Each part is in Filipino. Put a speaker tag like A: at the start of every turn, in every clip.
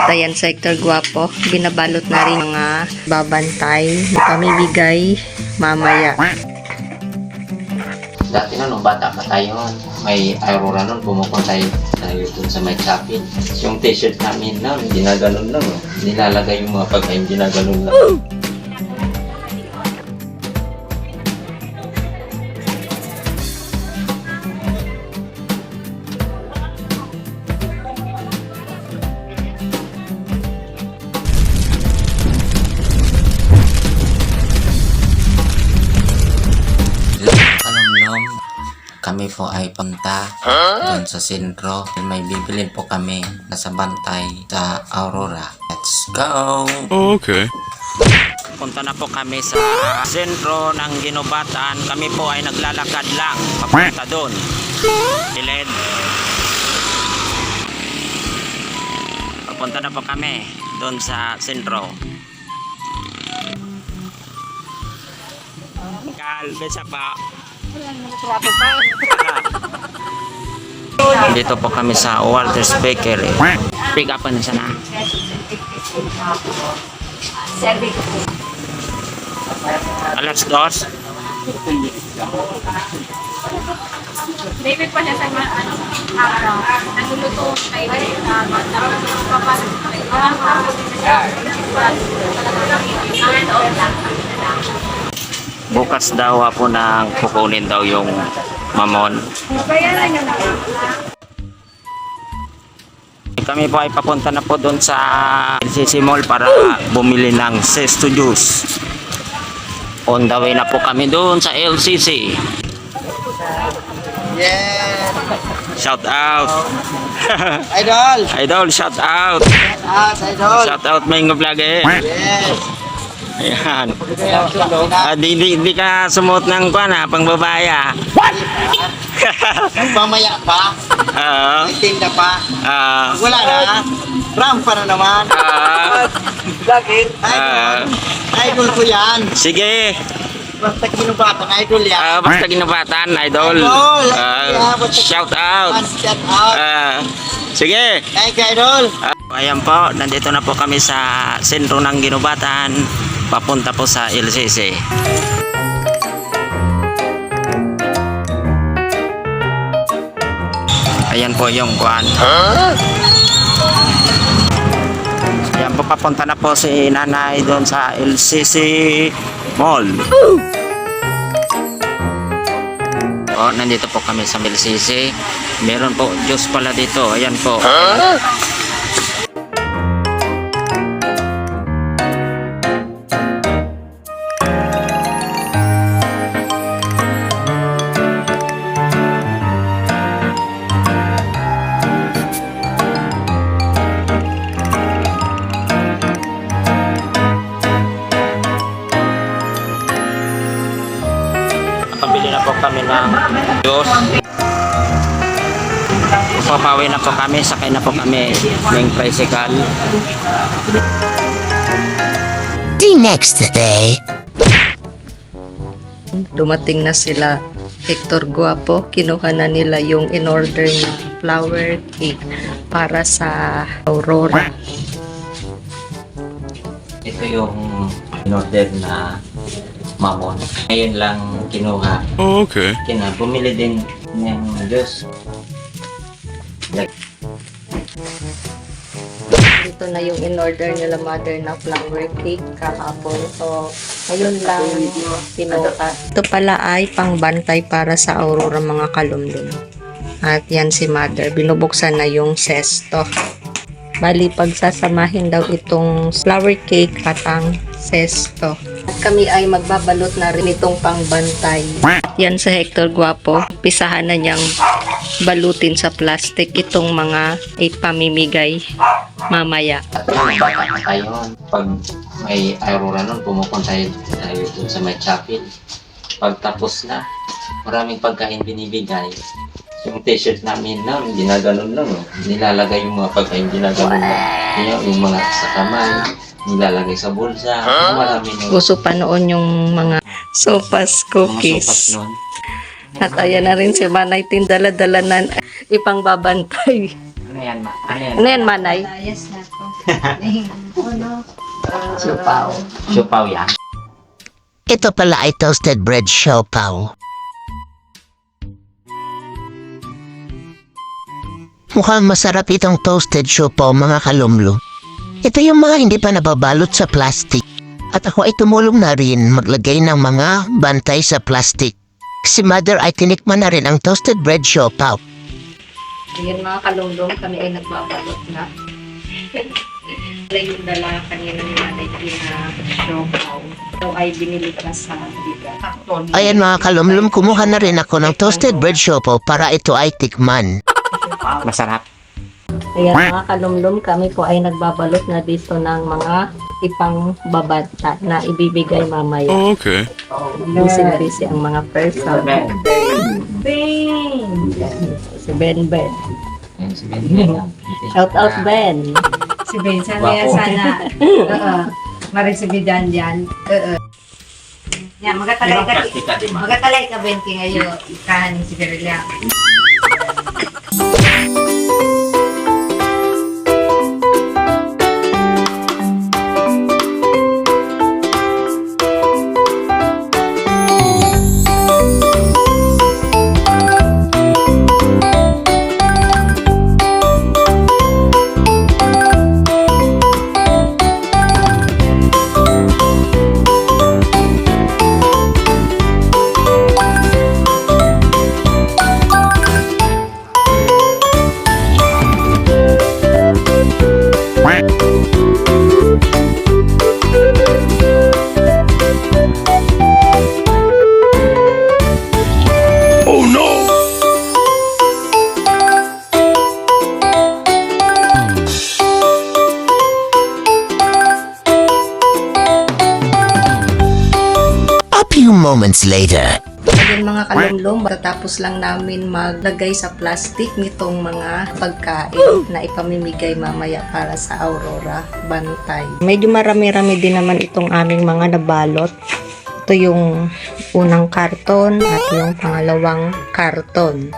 A: At Sector Guapo, binabalot na rin mga babantay na pamimigay mamaya.
B: Dati na, nung bata pa tayo, may Aurora nun, pumupunta tayo, dun sa may chapel. Yung t-shirt namin nun, ginaganon lang. Nilalagay yung mga pagkain, ginaganon lang. Po ay punta doon sa sentro. May bibilin po kami nasa bantay sa Aurora. Let's go!
C: Okay.
D: Punta na po kami sa sentro ng Ginobatan. Kami po ay naglalakad lang papunta doon. Iled. Papunta na po kami doon sa sentro. Kalbesa pa. Dito po kami sa Walter's Bakery. Pick up na sana. Alas dos.
E: David pa niya sa mga ano, araw. Nagluluto kay uh, papasok kay
D: Bukas daw po nang kukunin daw yung mamon. Kami po ay papunta na po doon sa LCC Mall para bumili ng Sesto Juice. On the way na po kami doon sa LCC.
F: Yeah!
D: Shout out!
F: Idol!
D: Idol, shout out!
F: Ah, idol!
D: Shout out Mango Vlog eh.
F: Yes!
D: Ayan. Ah, di, di, di ka sumuot ng kwan ha, pang babae ah.
F: Mamaya pa?
D: Oo.
F: Tinda pa?
D: Ah.
F: Wala na? Ram pa na naman?
D: Ah.
F: Bakit?
D: Ah.
F: Idol! Idol ko yan!
D: Sige.
F: Basta kinubatan, idol yan!
D: Ah, basta ginabatan, idol.
F: Idol!
D: Ah, shout out.
F: Shout out!
D: Ah, sige.
F: Thank you, idol!
D: Ah, ayan po, nandito na po kami sa sentro ng Ginubatan. Papunta po sa LCC. Ayan po yung kwan. Ayan po, papunta na po si nanay doon sa LCC Mall. Po, nandito po kami sa LCC. Meron po juice pala dito. Ayan po. Pabili kami ng juice. Papawi na po kami, sakay na po kami ng tricycle.
G: The next day.
A: Dumating na sila Hector Guapo, kinuha na nila yung in-order na flower cake para sa Aurora.
B: Ito yung in-order na mamon. Ngayon lang kinuha.
C: Oh, okay.
B: Kina, bumili din ng Diyos.
A: Dito na yung in-order nila mother na flower cake kahapon. So, ngayon lang pinuha. Ito pala ay pangbantay para sa Aurora mga kalumdum. At yan si mother. Binubuksan na yung sesto. Bali, pagsasamahin daw itong flower cake at ang sesto. At kami ay magbabalot na rin itong pangbantay. Yan sa Hector Guapo. Pisahan na niyang balutin sa plastic itong mga ipamimigay mamaya.
B: At pag may Aurora nun, pumupunta tayo dun sa may chapel. Pag tapos na, maraming pagkain binibigay. Yung t-shirt namin na, ginaganon lang. Oh. Nilalagay yung mga pagkain, ginaganon lang. Yung, yung mga sa kamay, nilalagay sa bulsa. Marami nun.
A: Gusto pa noon yung mga sopas
B: Mga sopas
A: cookies.
B: nun.
A: At ayan na rin si Manay Tin dala-dala na ipang babantay.
B: Ano yan, ma? Ano yan?
A: Ano yan, manay?
E: Ayos na to.
A: Siupaw.
B: Siupaw yan.
G: Ito pala ay toasted bread siopaw. Mukhang masarap itong toasted siopaw mga kalumlo. Ito yung mga hindi pa nababalot sa plastic. At ako ay tumulong na rin maglagay ng mga bantay sa plastic. Si mother ay tinikman na rin ang toasted bread siopaw.
A: Ayan mga kalunggong, kami ay nagbabalot na. Wala yung dala kanina ni Nanay Tina Siopaw. Ito ay binili ka sa biga.
G: Ayan mga kalumlum, kumuha na rin ako ng toasted bread siopaw para ito ay tikman.
D: Masarap.
A: Ayan mga kalumlum, kami po ay nagbabalot na dito ng mga ipang babata na ibibigay mamaya.
C: Oh, okay.
A: Busy-busy ang mga person. Ben! Si Ben Ben.
B: Yan, si Ben.
A: Shout out Ben.
E: Si Ben, sana yan, sana. Oo. Marisibi dyan dyan. Oo. Yan, magatalay ka. Magatalay ka, Ben, kaya ngayon, kahanin si Garilya.
G: Moments later.
A: Ayun mga kalumlum, matatapos lang namin maglagay sa plastic nitong mga pagkain na ipamimigay mamaya para sa Aurora Bantay. Medyo marami-rami din naman itong aming mga nabalot. Ito yung unang karton at yung pangalawang karton.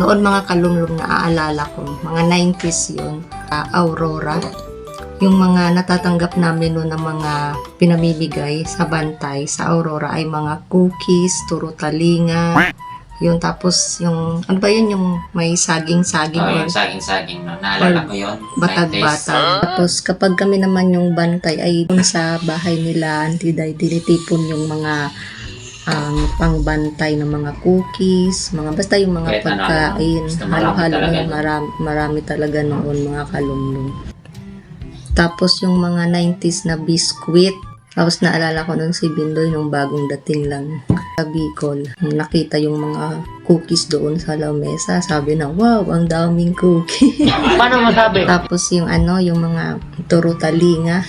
A: Noon mga kalumlum na aalala ko, mga 90s yun, sa Aurora. Yung mga natatanggap namin noon ng mga pinamimigay sa bantay sa Aurora ay mga cookies, turo talinga, yung tapos yung, ano ba yun, yung may saging-saging
B: Oh, yung saging-saging. No? Naalala ko yun.
A: batag-batag. Tapos kapag kami naman yung bantay ay sa bahay nila, antiday, tinitipon yung mga ang pangbantay ng mga cookies, mga basta yung mga
B: Kahit ano,
A: pagkain,
B: ano, marami
A: halo-halo marami, marami talaga noon mga kalumlum. Tapos yung mga 90s na biscuit, tapos naalala ko nun si Bindoy nung bagong dating lang sa Bicol. Nakita yung mga cookies doon sa lamesa. Sabi na, wow, ang daming cookies.
B: Paano masabi?
A: Tapos yung ano, yung mga turo talinga.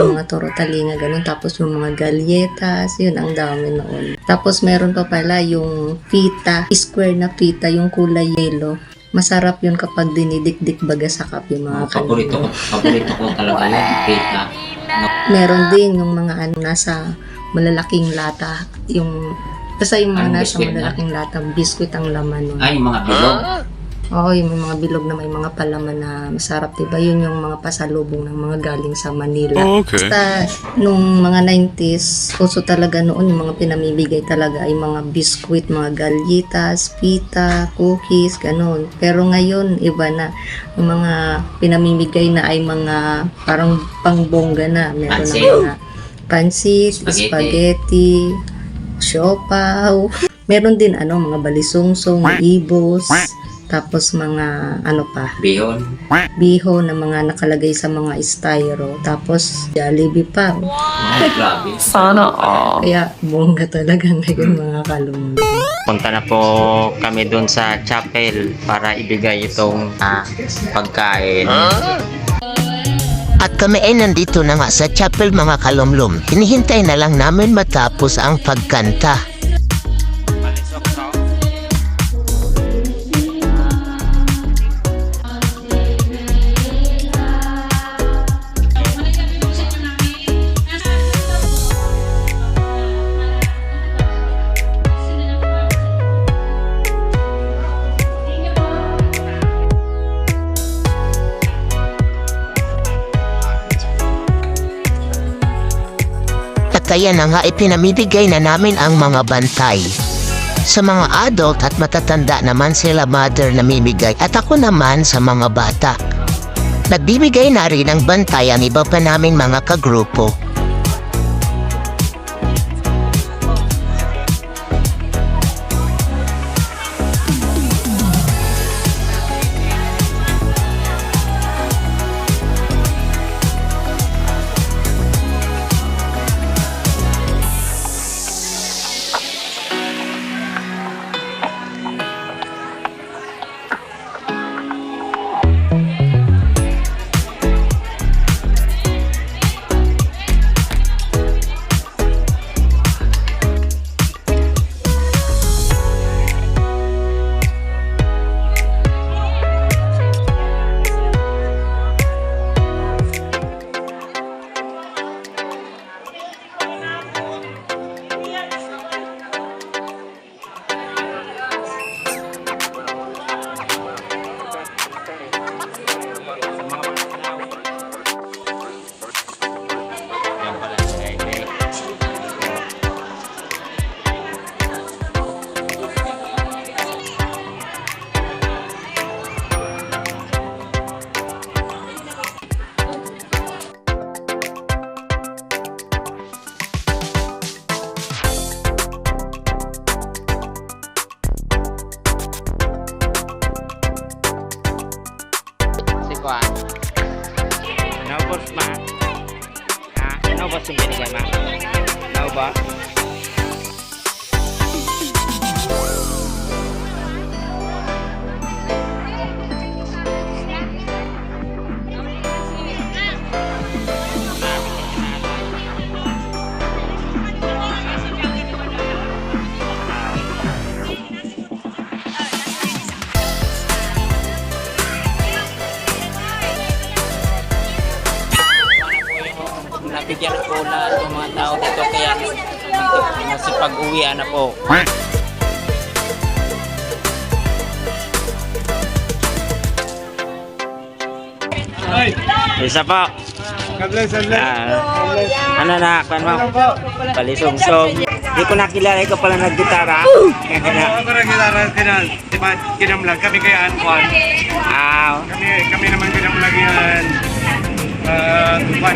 A: Yung mga turo talinga, ganun. Tapos yung mga galletas, yun, ang dami noon. Tapos meron pa pala yung pita, square na pita, yung kulay yellow. Masarap yun kapag dinidikdik baga sa cup yung mga
B: Paborito ko, paborito ko talaga yung pita.
A: Meron din yung mga ano nasa malalaking lata, yung basta yung mga nasa
B: biscuit na?
A: malalaking lata, biskuit ang laman nun.
B: Ay, yung mga bilog.
A: Oo, yung may mga bilog na may mga palaman na masarap, diba? Yun yung mga pasalubong ng mga galing sa Manila.
C: Oh, okay.
A: Basta, nung mga 90s, uso talaga noon yung mga pinamimigay talaga ay mga biskuit, mga galletas, pita, cookies, ganun. Pero ngayon, iba na. Yung mga pinamimigay na ay mga parang pangbongga na. Meron
B: Pansit.
A: na mga pansit,
B: Spaghetti.
A: spaghetti, siopaw. Meron din ano, mga balisungsong, ibos, tapos mga ano pa,
B: Bihon.
A: biho na mga nakalagay sa mga styro. Tapos, Jollibee pa.
B: Ay, grabe.
A: Kaya, bongga talaga ngayon mga kalumlo.
D: Punta na po kami doon sa chapel para ibigay itong ah, pagkain.
G: At kami ay nandito na nga sa chapel mga kalumlum. Hinihintay na lang namin matapos ang pagkanta. Kaya na nga ipinamibigay na namin ang mga bantay. Sa mga adult at matatanda naman sila mother namimigay at ako naman sa mga bata. Nagbibigay na rin ng bantay ang iba pa naming mga kagrupo.
D: Nabigyan po na yung mga tao dito kaya nasipag-uwian na po. Isa po. Ah, ano na, kan mo? Palisong-song. Di ko nakilala, ikaw pala naggitara.
C: Parang gitara kinal, di ba, kinamlag kami kay Anquan.
D: Ah,
C: Kami, kami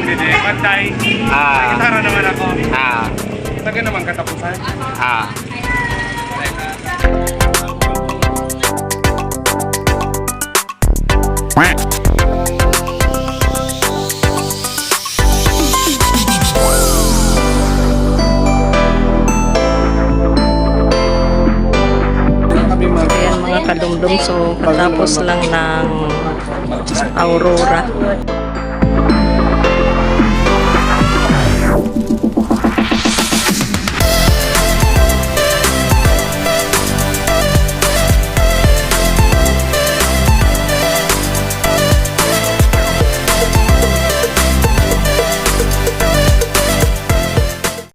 C: Eh, pantay.
D: ah,
C: Gitara naman ako.
D: ah,
C: Taga naman katapusan.
D: ah.
A: Kalumdum, so katapos lang ng Aurora.